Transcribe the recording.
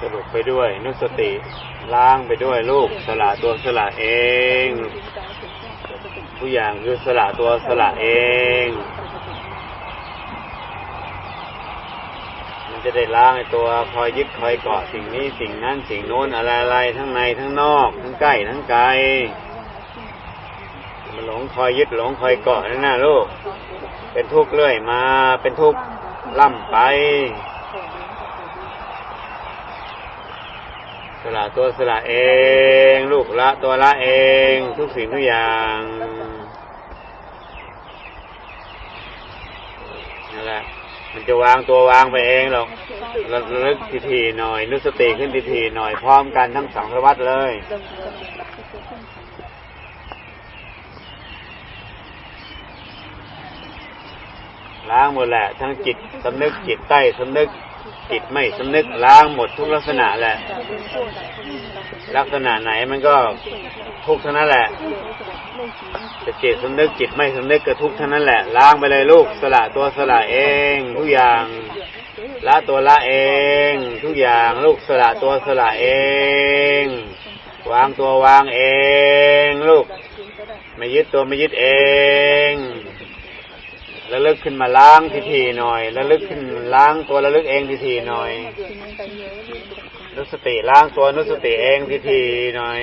สรุปไปด้วย นุสติล้างไปด้วยลูกสละตัวสละเองทุกอย่างคือสละตัวสละเอง มันจะได้ล้างไอตัวคอยยึดคอยเกาะสิ่งนี้สิ่งนั้นสิ่งโน้นอะไรอะไรทั้งในทั้งนอก ทั้งใกล้ทั้งไกลมันหลงคอยยึดหลงคอยเกาะนั่นนะลูก เป็นทุกข์เรื่อยมาเป็นทุกข์ล่ำไป สละตัวสละเอง ลูกละตัวละเอง ทุกสิ่งทุกอย่างนั่นแหละมันจะวางตัววางไปเองหรอกระลึกทีๆหน่อยนึกสติขึ้นทีๆหน่อยพร้อมกันทั้งสองสวัสดเลยล้างหมดแหละ ทั้งจิตสำนึกจิตใต้สำนึก จิตไม่สำนึกล้างหมดทุกลักษณะแหละ ลักษณะไหนมันก็ทุกทั้งนั้นแหละจะจิตสำนึกจิตไม่สำนึกก็ทุกทั้งนั้นแหละล้างไปเลยลูกสละตัวสละเองทุกอย่างละตัวละเอง ทุกอย่างลูกสละตัวสละเอง วางตัววางเอง ลูกไม่ยึดตัวไม่ยึดเอง แล้วลึกขึ้นมาล้างทีทีหน่อยแล้วลึกขึ้นล้างตัวแล้วลึกเองทีทีหน่อยนุสติล้างตัวนุสติเองทีทีหน่อย